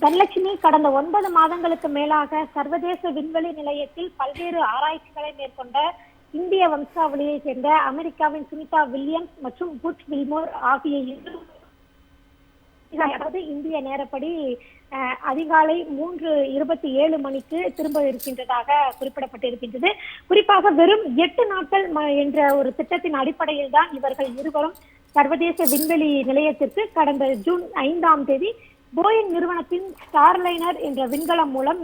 தனலட்சுமி கடந்த ஒன்பது மாதங்களுக்கு மேலாக சர்வதேச விண்வெளி நிலையத்தில் பல்வேறு ஆராய்ச்சிகளை மேற்கொண்ட இந்திய வம்சாவளியை சேர்ந்த அமெரிக்காவின் சுனிதா வில்லியம்ஸ் மற்றும் புட் வில்மோர் ஆகிய அதாவது இந்திய நேரப்படி அஹ், அதிகாலை மூன்று இருபத்தி ஏழு மணிக்கு திரும்ப இருக்கின்றதாக குறிப்பிடப்பட்டிருக்கின்றது. குறிப்பாக வெறும் எட்டு நாட்கள் என்ற ஒரு திட்டத்தின் அடிப்படையில் தான் இவர்கள் இருவரும் சர்வதேச விண்வெளி நிலையத்திற்கு கடந்த ஜூன் ஐந்தாம் தேதி போயிங் நிறுவனத்தின் ஸ்டார்லைனர் என்ற விண்கலம் மூலம்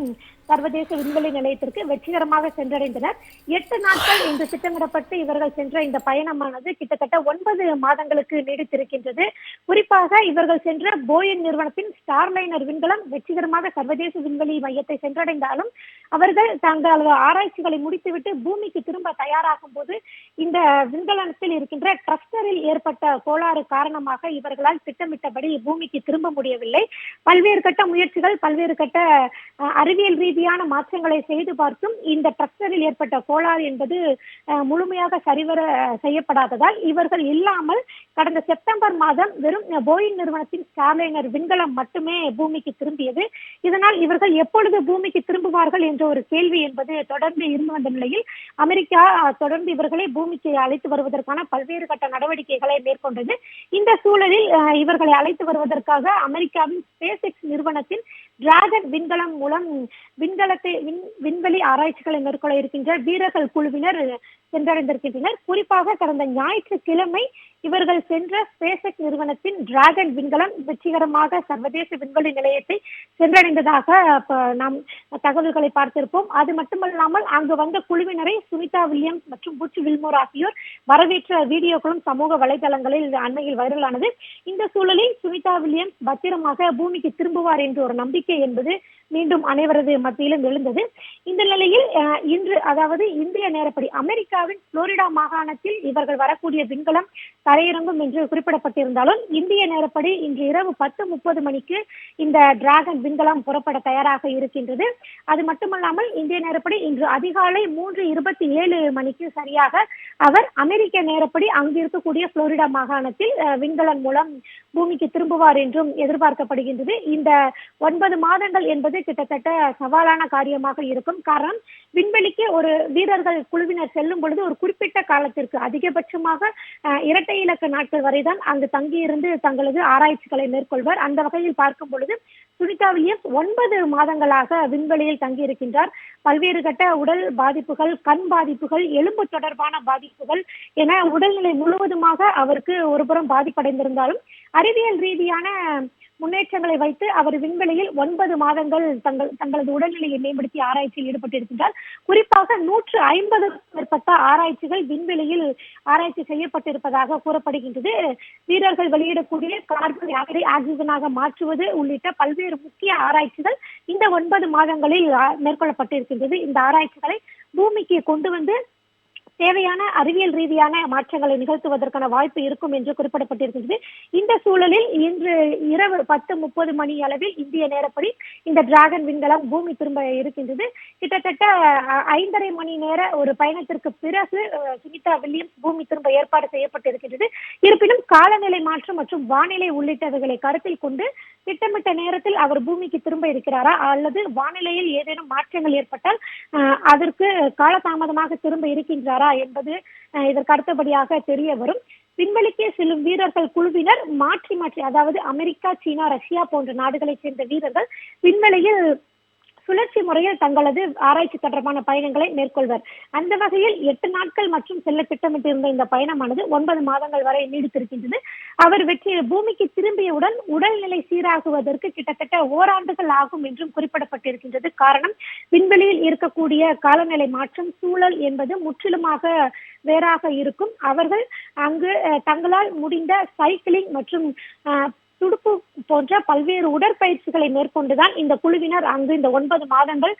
சர்வதேச விண்வெளி நிலையத்திற்கு வெற்றிகரமாக சென்றடைந்தனர். எட்டு நாட்கள் இன்று திட்டமிடப்பட்டு இவர்கள் சென்ற இந்த பயணமானது கிட்டத்தட்ட ஒன்பது மாதங்களுக்கு நீடித்திருக்கின்றது. குறிப்பாக இவர்கள் சென்ற போயிங் நிறுவனத்தின் ஸ்டார்லைனர் விண்கலம் வெற்றிகரமாக சர்வதேச விண்வெளி மையத்தை சென்றடைந்தாலும் அவர்கள் தங்கள் ஆராய்ச்சிகளை முடித்துவிட்டு பூமிக்கு திரும்ப தயாராகும் போது இந்த விண்கலத்தில் இருக்கின்ற ட்ரஸ்டரில் ஏற்பட்ட கோளாறு காரணமாக இவர்களால் திட்டமிட்டபடி பூமிக்கு திரும்ப முடியவில்லை. பல்வேறு கட்ட முயற்சிகள் பல்வேறு கட்ட அஹ், அறிவியல் ரீதியான மாற்றங்களை செய்து பார்த்தும் இந்த டிரக்டரில் ஏற்பட்ட கோளாறு என்பது முழுமையாக சரிவர செய்யப்படாததால் இவர்கள் இல்லாமல் கடந்த செப்டம்பர் மாதம் வெறும் போயிங் நிறுவனத்தின் ஸ்டார்லைனர் விண்கலம் மட்டுமே பூமிக்கு திரும்பியது. இதனால் இவர்கள் எப்பொழுது பூமிக்கு திரும்புவார்கள் என்ற ஒரு கேள்வி என்பது தொடர்ந்து இருந்து வந்த நிலையில் அமெரிக்கா தொடர்ந்து இவர்களை பூமிக்கு அழைத்து வருவதற்கான பல்வேறு கட்ட நடவடிக்கைகளை மேற்கொண்டது. இந்த சூழலில் அஹ், இவர்களை அழைத்து வருவதற்காக அமெரிக்காவின் ஸ்பேஸ் எக்ஸ் நிறுவனத்தின் டிராகன் விண்கலம் மூலம் விண்கலத்தை விண் விண்வெளி ஆராய்ச்சிகளை மேற்கொள்ள இருக்கின்ற வீரர்கள் குழுவினர் சென்றடைந்திருக்கின்றனர். குறிப்பாக கடந்த ஞாயிற்றுக்கிழமை இவர்கள் சென்ற ஸ்பேசெக் நிறுவனத்தின் டிராகன் விண்கலம் வெற்றிகரமாக சர்வதேச விண்வெளி நிலையத்தை சென்றடைந்ததாக நாம் தகவல்களை பார்த்திருப்போம். அது மட்டுமல்லாமல் அங்கு வந்த குழுவினரை சுனிதா வில்லியம்ஸ் மற்றும் புட்ச் வில்மோர் ஆகியோர் வரவேற்ற வீடியோக்களும் சமூக வலைதளங்களில் அண்மையில் வைரலானது. இந்த சூழலில் சுனிதா வில்லியம்ஸ் பத்திரமாக பூமிக்கு திரும்புவார் என்று ஒரு நம்பிக்கை என்பது மீண்டும் அனைவரது மத்தியிலும் எழுந்தது. இந்த நிலையில் இன்று அதாவது இந்திய நேரப்படி அமெரிக்காவின் புளோரிடா மாகாணத்தில் இவர்கள் வரக்கூடிய விண்கலம் தரையிறங்கும் என்று குறிப்பிடப்பட்டிருந்தாலும் இந்திய நேரப்படி இன்று இரவு பத்து முப்பது மணிக்கு இந்த டிராகன் விண்கலம் புறப்பட தயாராக இருக்கின்றது. அது மட்டுமல்லாமல் இந்திய நேரப்படி இன்று அதிகாலை மூன்று இருபத்தி ஏழு மணிக்கு சரியாக அவர் அமெரிக்க நேரப்படி அங்கு இருக்கக்கூடிய புளோரிடா மாகாணத்தில் அஹ், விண்கலம் மூலம் பூமிக்கு திரும்புவார் என்றும் எதிர்பார்க்கப்படுகின்றது. இந்த ஒன்பது மாதங்கள் என்பது கிட்டத்தட்ட சவாலான காரியமாக இருக்கும். காரணம் விண்வெளிக்கு ஒரு வீரர்கள் குழுவினர் செல்லும் பொழுது ஒரு குறிப்பிட்ட காலத்திற்கு அதிகபட்சமாக இரட்டை இலக்க நாட்கள் வரைதான் அங்கு தங்கியிருந்து தங்களது ஆராய்ச்சிகளை மேற்கொள்வர். அந்த வகையில் பார்க்கும் பொழுது சுனிதா வில்லியம்ஸ் ஒன்பது மாதங்களாக விண்வெளியில் தங்கியிருக்கின்றார். பல்வேறு கட்ட உடல் பாதிப்புகள் கண் பாதிப்புகள் எலும்பு தொடர்பான பாதிப்புகள் என உடல்நிலை முழுவதுமாக அவருக்கு ஒருபுறம் பாதிப்படைந்திருந்தாலும் அறிவியல் ரீதியான முன்னேற்றங்களை வைத்து அவர் விண்வெளியில் ஒன்பது மாதங்கள் தங்கள் தங்களது உடல்நிலையை மேம்படுத்தி ஆராய்ச்சியில் ஈடுபட்டிருக்கின்றார். குறிப்பாக நூற்று ஐம்பது மேற்பட்ட ஆராய்ச்சிகள் விண்வெளியில் ஆராய்ச்சி செய்யப்பட்டிருப்பதாக கூறப்படுகின்றது. வீரர்கள் வெளியிடக்கூடிய கார்பன் டை ஆக்சிஜனாக மாற்றுவது உள்ளிட்ட பல்வேறு முக்கிய ஆராய்ச்சிகள் இந்த ஒன்பது மாதங்களில் மேற்கொள்ளப்பட்டிருக்கின்றது. இந்த ஆராய்ச்சிகளை பூமிக்கு கொண்டு வந்து தேவையான அறிவியல் ரீதியான மாற்றங்களை நிகழ்த்துவதற்கான வாய்ப்பு இருக்கும் என்று குறிப்பிடப்பட்டிருக்கின்றது. இந்த சூழலில் இன்று இரவு பத்து முப்பது மணி அளவில் இந்திய நேரப்படி இந்த டிராகன் விண்கலம் பூமி திரும்ப இருக்கின்றது. கிட்டத்தட்ட அஹ், ஐந்தரை மணி நேர ஒரு பயணத்திற்கு பிறகு அஹ், சுனிதா வில்லியம்ஸ் பூமி திரும்ப ஏற்பாடு செய்யப்பட்டிருக்கின்றது. இருப்பினும் காலநிலை மாற்றம் மற்றும் வானிலை உள்ளிட்டவைகளை கருத்தில் கொண்டு திட்டமிட்ட நேரத்தில் அவர் பூமிக்கு திரும்ப இருக்கிறாரா? அல்லது வானிலையில் ஏதேனும் மாற்றங்கள் ஏற்பட்டால் அதற்கு காலதாமதமாக திரும்ப இருக்கின்றாரா என்பது இதற்கு அடுத்தபடியாக தெரிய வரும். விண்வெளிக்கே செல்லும் வீரர்கள் குழுவினர் மாற்றி மாற்றி அதாவது அமெரிக்கா சீனா ரஷ்யா போன்ற நாடுகளைச் சேர்ந்த வீரர்கள் விண்வெளியில் சுழற்சி முறையில் தங்களது ஆராய்ச்சி தொடர்பான பயணங்களை மேற்கொள்வர். அந்த வகையில் எட்டு நாட்கள் மற்றும் செல்ல திட்டமிட்டிருந்த இந்த பயணமானது ஒன்பது மாதங்கள் வரை நீடித்திருக்கின்றது. அவர் வெற்றி பூமிக்கு திரும்பியவுடன் உடல்நிலை சீராகுவதற்கு கிட்டத்தட்ட ஓராண்டுகள் ஆகும் என்றும் குறிப்பிடப்பட்டிருக்கின்றது. காரணம் விண்வெளியில் இருக்கக்கூடிய காலநிலை மாற்றம் சூழல் என்பது முற்றிலுமாக வேறாக இருக்கும். அவர்கள் அங்கு அஹ், தங்களால் முடிந்த சைக்கிளிங் மற்றும் அஹ், துடுப்பு போன்ற பல்வேறு உடற்பயிற்சிகளை மேற்கொண்டுதான் இந்த குழுவினர் அங்கு இந்த ஒன்பது மாதங்கள்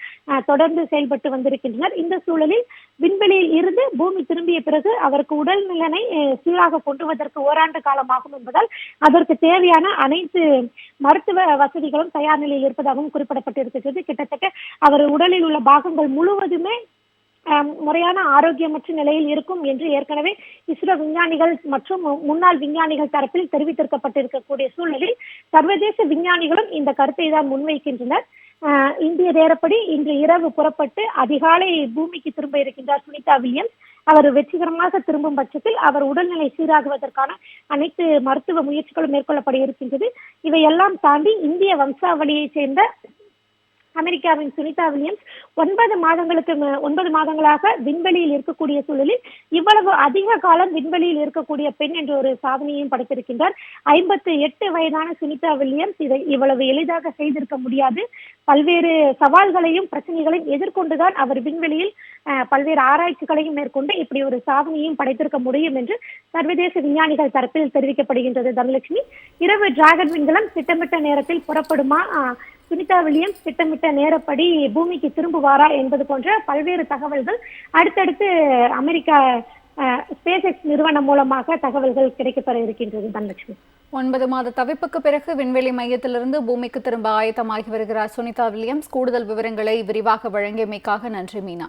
தொடர்ந்து செயல்பட்டு வந்திருக்கின்றனர். இந்த சூழலில் விண்வெளியில் இருந்து பூமி திரும்பிய பிறகு அவருக்கு உடல் நிலனை சீராக கொண்டுவதற்கு ஓராண்டு காலமாகும் என்பதால் அதற்கு தேவையான அனைத்து மருத்துவ வசதிகளும் தயார் நிலையில் இருப்பதாகவும் குறிப்பிடப்பட்டிருக்கிறது கிட்டத்தட்ட அவர் உடலில் உள்ள பாகங்கள் முழுவதுமே முறையான ஆரோக்கியமற்ற நிலையில் இருக்கும் என்று ஏற்கனவே இஸ்ரோ விஞ்ஞானிகள் மற்றும் முன்னாள் விஞ்ஞானிகள் தரப்பில் தெரிவித்திருக்கப்பட்டிருக்கக்கூடிய சூழலில் சர்வதேச விஞ்ஞானிகளும் இந்த கருத்தை தான் முன்வைக்கின்றனர். இந்திய நேரப்படி இன்று இரவு புறப்பட்டு அதிகாலை பூமிக்கு திரும்ப இருக்கின்றார் சுனிதா வில்லியம்ஸ். அவர் வெற்றிகரமாக திரும்பும் பட்சத்தில் அவர் உடல்நிலை சீராகுவதற்கான அனைத்து மருத்துவ முயற்சிகளும் மேற்கொள்ளப்பட இருக்கின்றது. இவையெல்லாம் தாண்டி இந்திய வம்சாவளியைச் சேர்ந்த அமெரிக்காவின் சுனிதா வில்லியம்ஸ் ஒன்பது மாதங்களுக்கு ஒன்பது மாதங்களாக விண்வெளியில் இருக்கக்கூடிய சூழலில் இவ்வளவு அதிக காலம் விண்வெளியில் இருக்கக்கூடிய பெண் என்ற ஒரு சாதனையையும் படைத்திருக்கின்றார். ஐம்பத்து எட்டு வயதான சுனிதா வில்லியம்ஸ் இதை இவ்வளவு எளிதாக செய்திருக்க முடியாது. பல்வேறு சவால்களையும் பிரச்சனைகளையும் எதிர்கொண்டுதான் அவர் விண்வெளியில் அஹ், பல்வேறு ஆராய்ச்சிகளையும் மேற்கொண்டு இப்படி ஒரு சாதனையும் படைத்திருக்க முடியும் என்று சர்வதேச விஞ்ஞானிகள் தரப்பில் தெரிவிக்கப்படுகின்றது தனலட்சுமி. இரவு டிராகன் விண்கலம் திட்டமிட்ட நேரத்தில் புறப்படுமா? சுனிதா வில்லியம்ஸ் திட்டமிட்ட நேரப்படி பூமிக்கு திரும்புவாரா என்பது போன்ற பல்வேறு தகவல்கள் அடுத்தடுத்து அமெரிக்கா ஸ்பேஸ் எக்ஸ் நிறுவனம் மூலமாக தகவல்கள் கிடைக்கப்பெற இருக்கின்றது தனலட்சுமி. ஒன்பது மாத தவிப்புக்கு பிறகு விண்வெளி மையத்திலிருந்து பூமிக்கு திரும்ப ஆயத்தமாகி வருகிறார் சுனிதா வில்லியம்ஸ். கூடுதல் விவரங்களை விரிவாக வழங்கியமைக்காக நன்றி மீனா.